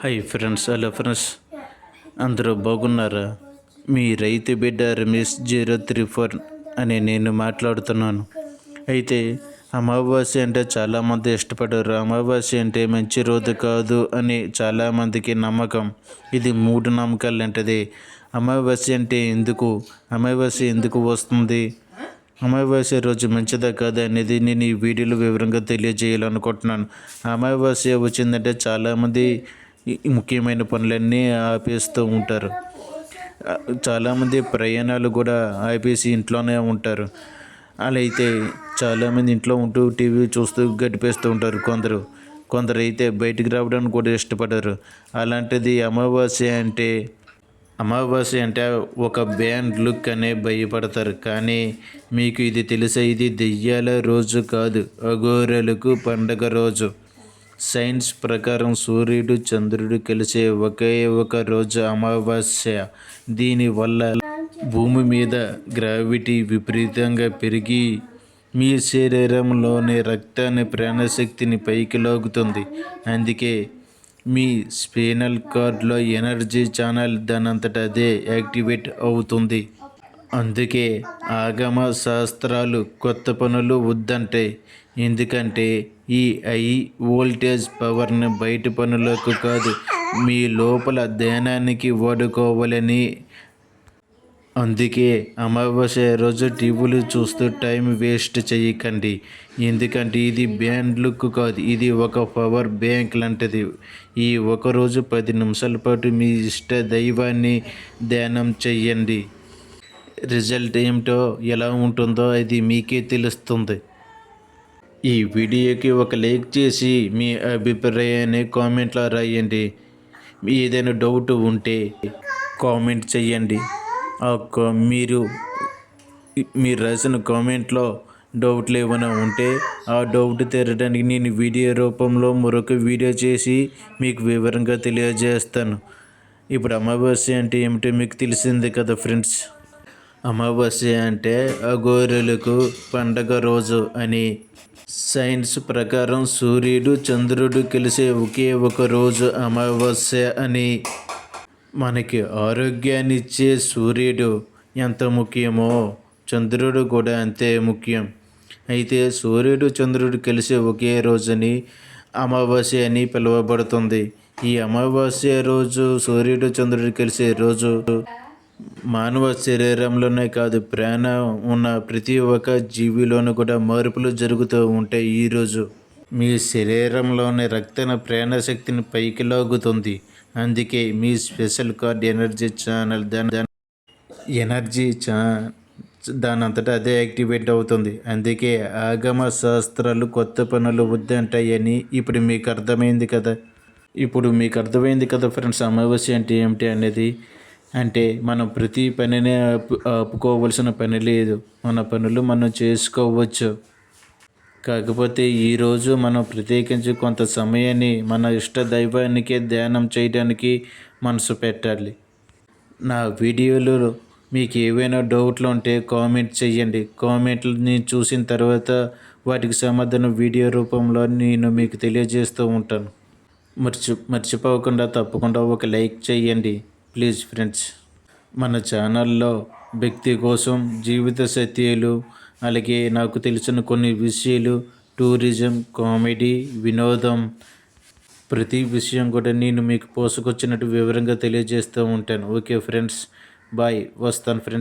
Hi friends hello friends. అందరూ బాగున్నారా? మీ రైతు బిడ్డ రమేష్ జీరో త్రీ ఫోర్ అని నేను మాట్లాడుతున్నాను. అయితే అమావాస్య అంటే చాలామంది ఇష్టపడరు. అమావాస్య అంటే మంచి రోజు కాదు అని చాలామందికి నమ్మకం. ఇది మూడు నమ్మకాలు లాంటిది అమావాస్య అంటే ఎందుకు? అమావాస్య ఎందుకు వస్తుంది? అమావాస్య రోజు మంచిదా కాదా అనేది నేను ఈ వీడియోలో వివరంగా తెలియజేయాలనుకుంటున్నాను. అమావాస్య వచ్చిందంటే చాలామంది ముఖ్యమైన పనులన్నీ ఆపేస్తూ ఉంటారు. చాలామంది ప్రయాణాలు కూడా ఆపేసి ఇంట్లోనే ఉంటారు. అలా అయితే చాలామంది ఇంట్లో ఉంటూ టీవీ చూస్తూ గడిపేస్తూ ఉంటారు కొందరు. కొందరు అయితే బయటికి రావడానికి కూడా ఇష్టపడరు. అలాంటిది అమావాస్య అంటే అమావాస్య అంటే ఒక బ్యాండ్ లుక్ అనే భయపడతారు. కానీ మీకు ఇది తెలుసా ఇది దెయ్యాల రోజు కాదు. అఘోరలకు పండగ రోజు. సైన్స్ ప్రకారం సూర్యుడు చంద్రుడు కలిసే ఒకే ఒక రోజు అమావాస్య. దీనివల్ల భూమి మీద గ్రావిటీ విపరీతంగా పెరిగి మీ శరీరంలోని రక్తాన్ని ప్రాణశక్తిని పైకి లాగుతుంది. అందుకే మీ స్పీనల్ కార్డ్లో ఎనర్జీ ఛానల్ దానంతట అదే యాక్టివేట్ అవుతుంది. అందుకే ఆగమ శాస్త్రాలు కొత్త పనులు వద్దంటే ఎందుకంటే ఈ ఐ వోల్టేజ్ పవర్ని బయట పనులకు కాదు మీ లోపల ధ్యానానికి వాడుకోవాలని. అందుకే అమావాస్య రోజు టీవీలు చూస్తూ టైం వేస్ట్ చేయకండి. ఎందుకంటే ఇది బ్యాండ్ లుక్ కాదు ఇది ఒక పవర్ బ్యాంక్ లాంటిది. ఈ ఒక రోజు పది నిమిషాల పాటు మీ ఇష్ట దైవాన్ని ధ్యానం చెయ్యండి రిజల్ట్ ఏమిటో ఎలా ఉంటుందో అది మీకే తెలుస్తుంది. ఈ వీడియోకి ఒక లైక్ చేసి మీ అభిప్రాయాన్ని కామెంట్లో రాయండి. ఏదైనా డౌట్ ఉంటే కామెంట్ చేయండి. ఆ కా- మీరు మీరు రాసిన కామెంట్లో డౌట్లు ఏమైనా ఉంటే ఆ డౌట్ తీరడానికి నేను వీడియో రూపంలో మరొక వీడియో చేసి మీకు వివరంగా తెలియజేస్తాను. ఇప్పుడు అమావాస్య అంటే ఏమిటో మీకు తెలిసింది కదా ఫ్రెండ్స్? అమావాస్య అంటే అఘోరులకు పండగ రోజు అని సైన్స్ ప్రకారం సూర్యుడు చంద్రుడు కలిసే ఒకే ఒక రోజు అమావాస్య అని మనకి ఆరోగ్యాన్ని ఇచ్చే సూర్యుడు ఎంత ముఖ్యమో చంద్రుడు కూడా అంతే ముఖ్యం. అయితే సూర్యుడు చంద్రుడు కలిసే ఒకే రోజుని అమావాస్య అని పిలువబడుతుంది. ఈ అమావాస్య రోజు సూర్యుడు చంద్రుడు కలిసే రోజు మానవ శరీరంలోనే కాదు ప్రాణం ఉన్న ప్రతి ఒక్క జీవిలోనూ కూడా మార్పులు జరుగుతూ ఉంటాయి ఈరోజు మీ శరీరంలోని రక్తన ప్రాణశక్తిని పైకి లాగుతుంది. అందుకే మీ స్పెషల్ కార్డ్ ఎనర్జీ ఛానల్ దాని దాని ఎనర్జీ ఛా దాని అంతటా అదే యాక్టివేట్ అవుతుంది. అందుకే ఆగమ శాస్త్రాలు కొత్త పనులు వద్దంటాయని ఇప్పుడు మీకు అర్థమైంది కదా? ఇప్పుడు మీకు అర్థమైంది కదా ఫ్రెండ్స్ అమావాస్య అంటే ఏమిటి అనేది? అంటే మనం ప్రతి పనిని ఆపు ఆపుకోవలసిన పని లేదు. మన పనులు మనం చేసుకోవచ్చు. కాకపోతే ఈరోజు మనం ప్రత్యేకించి కొంత సమయాన్ని మన ఇష్ట దైవానికే ధ్యానం చేయడానికి మనసు పెట్టాలి. నా వీడియోలో మీకు ఏవైనా డౌట్లు ఉంటే కామెంట్ చేయండి. కామెంట్ని చూసిన తర్వాత వాటికి సమాధానం వీడియో రూపంలో నేను మీకు తెలియజేస్తూ ఉంటాను. మర్చి మర్చిపోకుండా తప్పకుండా ఒక లైక్ చేయండి. ప్లీజ్ ఫ్రెండ్స్ మన ఛానల్లో వ్యక్తి కోసం జీవిత సత్యాలు అలాగే నాకు తెలిసిన కొన్ని విషయాలు టూరిజం కామెడీ వినోదం ప్రతి విషయం కూడా నేను మీకు పోసుకొచ్చినట్టు వివరంగా తెలియజేస్తూ ఉంటాను. ఓకే ఫ్రెండ్స్ బాయ్ వస్తాను ఫ్రెండ్స్